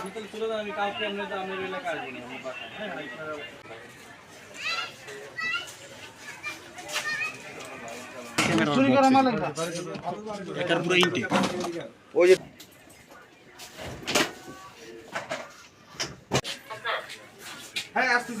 আপনি তাহলে চলে যান আমি কালকে আপনার আপনার এলাকায় আসব না আমার বাসায় হ্যাঁ আপনারা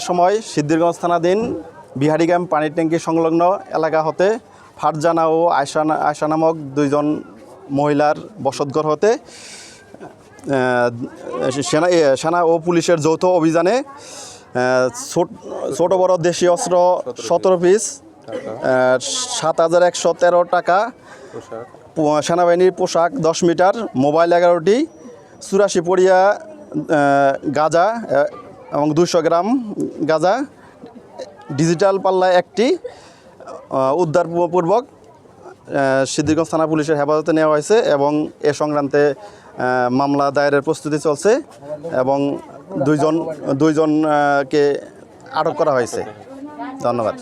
সময় সিদ্ধিরগঞ্জ থানাধীন বিহারিগ্রাম পানির ট্যাঙ্কি সংলগ্ন এলাকা হতে ফারজানা ও আয়সানা আয়সা নামক দুইজন মহিলার বসতঘর হতে সেনা সেনা ও পুলিশের যৌথ অভিযানে ছোট- ছোট বড় দেশীয় অস্ত্র সতেরো পিস সাত হাজার একশো তেরো টাকা সেনাবাহিনীর পোশাক দশ মিটার মোবাইল এগারোটি চুরাশি পড়িয়া গাঁজা এবং দুশো গ্রাম গাঁজা, ডিজিটাল পাল্লা একটি উদ্ধারপূর্বক সিদ্ধিরগঞ্জ থানা পুলিশের হেফাজতে নেওয়া হয়েছে এবং এ সংক্রান্তে মামলা দায়েরের প্রস্তুতি চলছে এবং দুইজন, দুইজনকে আটক করা হয়েছে। ধন্যবাদ।